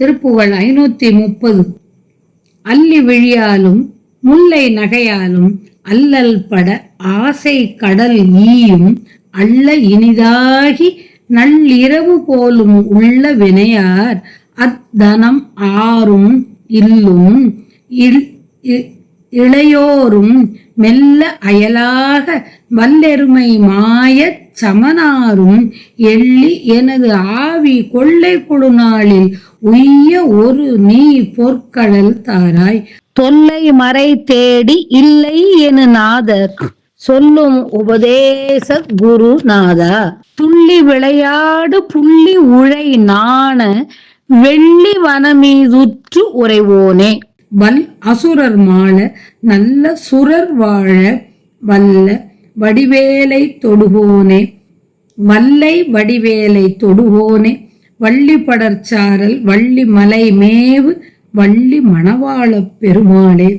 திருப்புகழ் ஐநூத்தி முப்பது. அல்லி விழியாலும் முல்லை நகையாலும் அல்லல் பட ஆசை கடல் ஈயும் அள்ள இனிதாகி நள்ளிரவு போலும் உள்ள வினையார் அத்தனம் ஆறும் இல்லும் இ- இளையோரும் மெல்ல அயலாக வல்லெருமை மாயச் சமனாரும் எள்ளி எனது ஆவி கொள்ளை கொடுநாளில் உய்ய ஒரு நீ பொற்கடல் தாராய். தொல்லை மறை தேடி இல்லை என நாதர். சொல்லும் உபதேச குருநாதா துள்ளி விளையாடு புள்ளி உழை நாண. வெள்ளி வனமீதுற்று உறைவோனே. வல் அசுரர் மாள நல்ல சுரர் வாழ வல்ல வடிவேலை தொடுவோனே. வல்லை வடிவேலை தொடுவோனே. வள்ளி படர்ச்சாரல் வள்ளி மலை மேவு வள்ளி மணவாள பெருமாளே.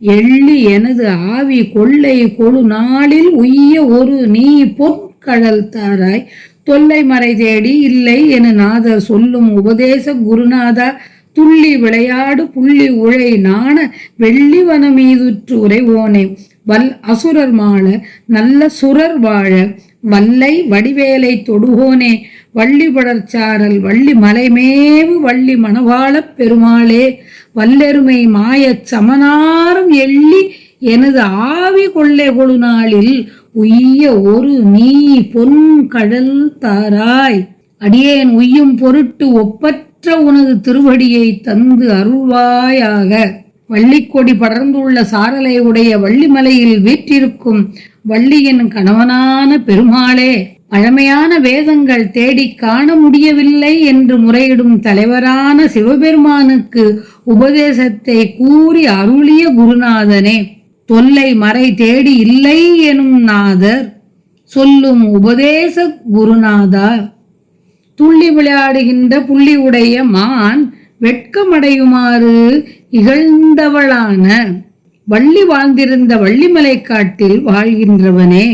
எள்ளி எனது ஆவி கொள்ளை கொழு நாளில் உய்ய ஒரு நீ பொற்கழல் தாராய். தொல்லை மறை தேடி இல்லை என நாதர் சொல்லும் உபதேச குருநாதா. துள்ளி விளையாடு புள்ளி உழை நாண வெள்ளிவன மீதுற்று உரைவோனே வல் அசுரர் மாள நல்ல சுரர் வாழ வல்லை வடிவேலை தொடுகோனே வள்ளி படர்ச்சாரல் வள்ளி மலைமேவு வள்ளி மணவாளப் பெருமாளே வல்லெருமை மாயச் சமனாரும் எள்ளி எனது ஆவி கொள்ளை கொழு நாளில் உய்ய ஒரு நீ பொன் கடல் தாராய். அடியேன் உய்யும் பொருட்டு ஒப்பற்ற உனது திருவடியை தந்து அருள்வாயாக. வள்ளிக்கொடி படர்ந்துள்ள சாரலை உடைய வள்ளிமலையில் வீற்றிருக்கும் வள்ளியின் கணவனான பெருமாளே பழமையான வேதங்கள் தேடிக் காண முடியவில்லை என்று முறையிடும் தலைவரான சிவபெருமானுக்கு உபதேசத்தை கூறி அருளிய குருநாதனே தொல்லை மறை தேடி இல்லை எனும் நாதர் சொல்லும் உபதேச குருநாதா துள்ளி விளையாடுகின்ற புள்ளி உடைய மான் வெட்கமடையுமாறு இகழ்ந்தவளான வள்ளி வாழ்ந்திருந்த வள்ளிமலை காட்டில் வாழ்கின்றவனே.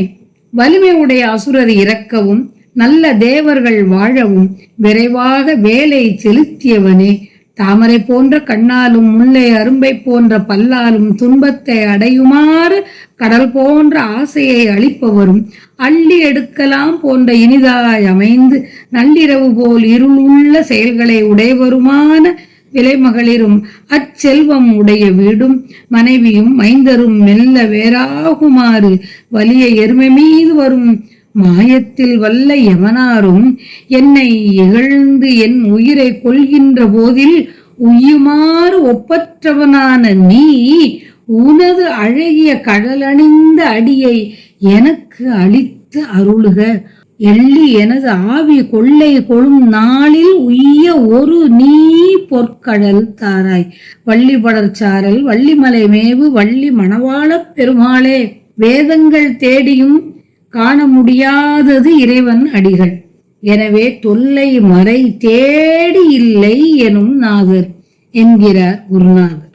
வலிமை உடைய அசுரர் இறக்கவும் நல்ல தேவர்கள் வாழவும் விரைவாக வேலை செலுத்தியவனே. தாமரை போன்ற கண்ணாலும் முல்லை அரும்பை போன்ற பல்லாலும் துன்பத்தை அடையுமாறு கடல் போன்ற ஆசையை அளிப்பவரும் அள்ளி எடுக்கலாம் போன்ற இனிதாய் அமைந்து நள்ளிரவு போல் இருளுள்ள செயல்களை உடையவருமான விலைமகளிரும் அச்செல்வம் உடைய வீடும் மனைவியும் மைந்தரும் மெல்ல வேறாகுமாறு வலிய எருமை மீது வரும் மாயத்தில் வல்ல யமனாரும் என்னை இகழ்ந்து என் உயிரை கொள்கின்ற போதில் உயுமாறு ஒப்பற்றவனான நீ உனது அழகிய கடலணிந்த அடியை எனக்கு அளித்து அருளுக. எள்ளி எனது ஆவி கொள்ளை கொழும் நாளில் உய்ய ஒரு நீ பொற்கடல் தாராய். வள்ளி படர்ச்சாரல் வள்ளிமலை மேவு வள்ளி மணவாளப் பெருமாளே வேதங்கள் தேடியும் காண முடியாதது இறைவன் அடிகள். எனவே தொல்லை மறை தேடி இல்லை எனும் நாதர் என்கிறார் குருநாதர்.